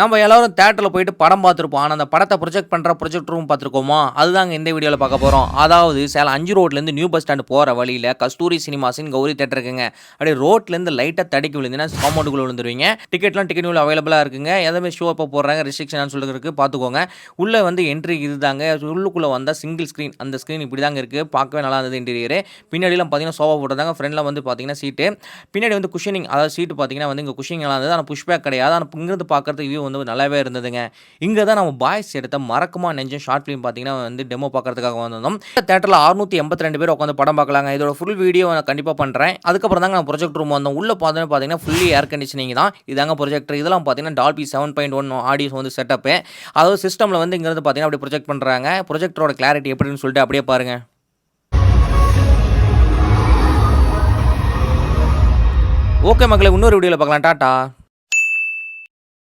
நம்ம எல்லாரும் தேட்டரில் போயிட்டு படம் பார்த்துருப்போம். ஆனால் அந்த படத்தை ப்ரொஜெக்ட் பண்ணுற ப்ரொஜெக்ட் ரூம் பார்த்துருக்கோமா? அதுதாங்க இந்த வீடியோவில் பார்க்க போகிறோம் அதாவது சேலம் அஞ்சு ரோட்லேருந்து நியூ பஸ் ஸ்டாண்டு போகிற வழியில் கஸ்தூரி சினிமாஸின் கௌரி தேட்டர் இருக்குங்க. அப்படியே ரோட்லேருந்து லைட்டாக தடுக்கி விழுந்தீங்கன்னா காம்பவுண்டுக்குள்ளே விழுந்துருவீங்க. டிக்கெட்லாம் டிக்கெட் உள்ள அவைலபிளாக இருக்குங்க. எதாவது ஷோ இப்போ போடுறாங்க ரெஸ்ட்ரிக்ஷன் சொல்லிருக்கு பார்த்துக்கோங்க. உள்ளே வந்து என்ட்ரி இதுதாங்க. உள்ளுக்குள்ளே வந்தால் சிங்கிள் ஸ்க்ரீன் அந்த ஸ்க்ரீன் இப்படி தாங்க இருக்குது பார்க்கவே நல்லா இருந்தது இன்டீரியர் பின்னாடிலாம் பார்த்தீங்கன்னா சோஃபா போட்டிருந்தாங்க. ஃப்ரண்டில் வந்து பார்த்தீங்கன்னா சீட்டு பின்னாடி வந்து குஷனிங் அதாவது சீட்டு பார்த்தீங்கன்னா வந்து இங்கே குஷனிங் நல்லா இருந்தது. ஆனால் புஷ்பேக் கிடையாது. ஆனால் இங்கிருந்து பார்க்குறதுக்கு வியூ வந்து நல்லாவே இருந்ததுங்க. இங்கே தான் நம்ம பாய்ஸ் எடுத்த மறக்குமா நெஞ்சம் ஷார்ட் ஃபிலிம் பார்த்தீங்கன்னா வந்து டெமோ பார்க்கறதுக்காக வந்திருந்தோம். தேட்டரில் அறுநூற்றி எண்பத்தி ரெண்டு பேர் உட்காந்து படம் பார்க்கலாங்க இதோட ஃபுல் வீடியோ நான் கண்டிப்பாக பண்ணுறேன் அதுக்கப்புறம் தாங்க நான் ப்ரொஜெக்ட் ரூம் வந்தோம். உள்ளே பார்த்தோன்னு பார்த்தீங்கன்னா ஃபுல்லி ஏர் கண்டிஷனிங் தான். இதாங்க ப்ரொஜெக்டர் இதெல்லாம் பார்த்தீங்கன்னா Dolby seven point one audios வந்து செட்டப்பு அதாவது சிஸ்டமில் வந்து இங்கேருந்து பார்த்தீங்கன்னா அப்படி ப்ரொஜெக்ட் பண்ணுறாங்க ப்ரொஜெக்டரோட கிளாரிட்டி எப்படின்னு சொல்லிட்டு அப்படியே பாருங்கள் ஓகே மக்களை இன்னொரு வீடியோவில் பார்க்கலாம். டாட்டா